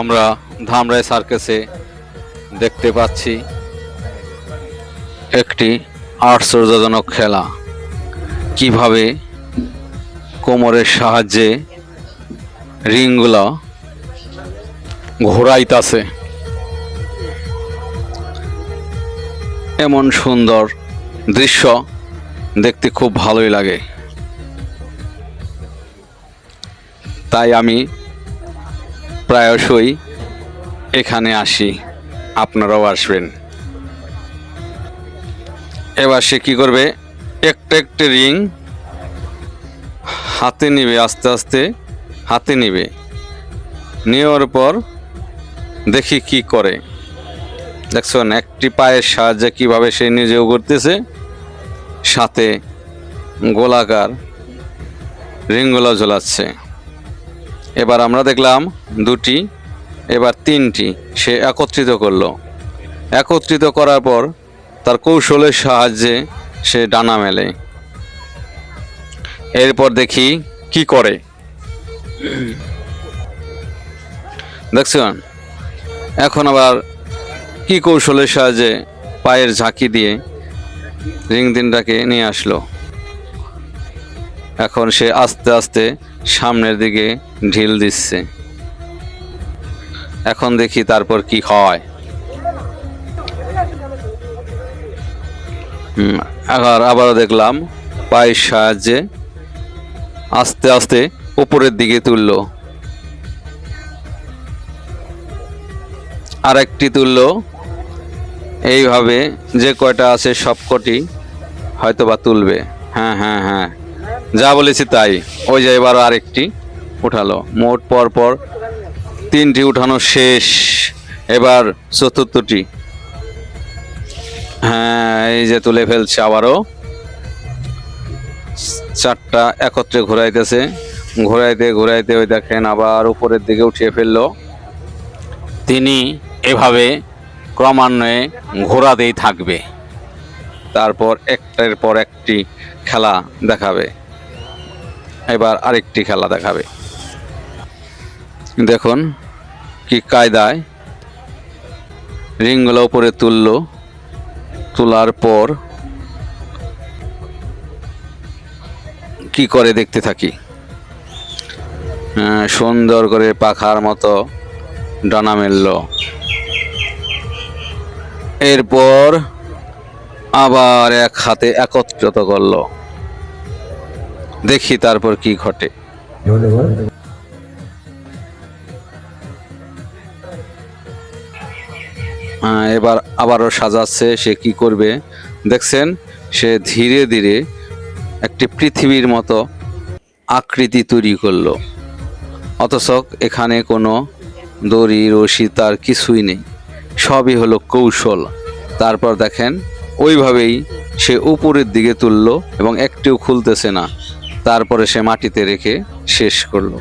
আমরা ধামরাই সার্কাসে দেখতে পাচ্ছি একটি আশ্চর্যজনক খেলা। কীভাবে কোমরের সাহায্যে রিংগুলো ঘোরাইতাছে। এমন সুন্দর দৃশ্য দেখতে খুব ভালোই লাগে। তাই আমি প্রায়শই এখানে আসি, আপনারাও আসবেন। এবার সে কী করবে? একটা একটা রিং হাতে নিবে, আস্তে আস্তে হাতে নিবে। নেওয়ার পর দেখি কি করে। দেখছেন, একটি পায়ের সাহায্যে কীভাবে সে নিজেও করতেছে সাথে গোলাকার রিংগুলো ঝোলাচ্ছে। এবার আমরা দেখলাম দুটি, এবার তিনটি, সে একত্রিত করল। একত্রিত করার পর তার কৌশলের সাহায্যে সে ডানা মেলে। এরপর দেখি কি করে। দেখছেন এখন আবার কি কৌশলের সাহায্যে পায়ের ঝাঁকি দিয়ে রিং দিনটাকে নিয়ে আসলো। এখন সে আস্তে আস্তে সামনের দিকে ঢিল দিচ্ছে। এখন দেখি তারপর কি হয়। আবার, আবারও দেখলাম, পায়ের সাহায্যে আস্তে আস্তে উপরের দিকে তুললো। আর একটি তুললো। এইভাবে যে কয়টা আছে সবকটি হয়তো বা তুলবে। হ্যাঁ হ্যাঁ হ্যাঁ। যা বলেছি তাই। ওই যে এবার আরেকটি উঠালো। মোট পর পর তিনটি উঠানো শেষ। এবার চতুর্থটি। হ্যাঁ এই যে তুলে ফেলছে আবারও। চারটা একত্রে ঘোরাইতেছে। ঘোরাইতে ঘোরাইতে ওই দেখেন আবার উপরের দিকে উঠিয়ে ফেলল। তিনি এভাবে ক্রমান্বয়ে ঘোরাতেই থাকবে। তারপর একটার পর একটি খেলা দেখাবে। এবার আরেকটি খেলা দেখাবে। দেখুন কি কায়দায় রিংগুলো উপরে তুলল, তোলার পর কি করে দেখতে থাকি? সুন্দর করে পাখার মতো ডানা মেলল। এরপর আবার এক হাতে একত্রিত করল। দেখি তারপর কি ঘটে। এবার আবারও সাজাচ্ছে, সে কি করবে? দেখছেন, সে ধীরে ধীরে একটি পৃথিবীর মতো আকৃতি তৈরি করল। অথচ এখানে কোনো দড়ি, রশি, তার কিছুই নেই। সবই হলো কৌশল। তারপর দেখেন, ওইভাবেই সে উপরের দিকে তুললো এবং একটিও খুলতেছে না। তারপরে সে মাটিতে রেখে শেষ করল।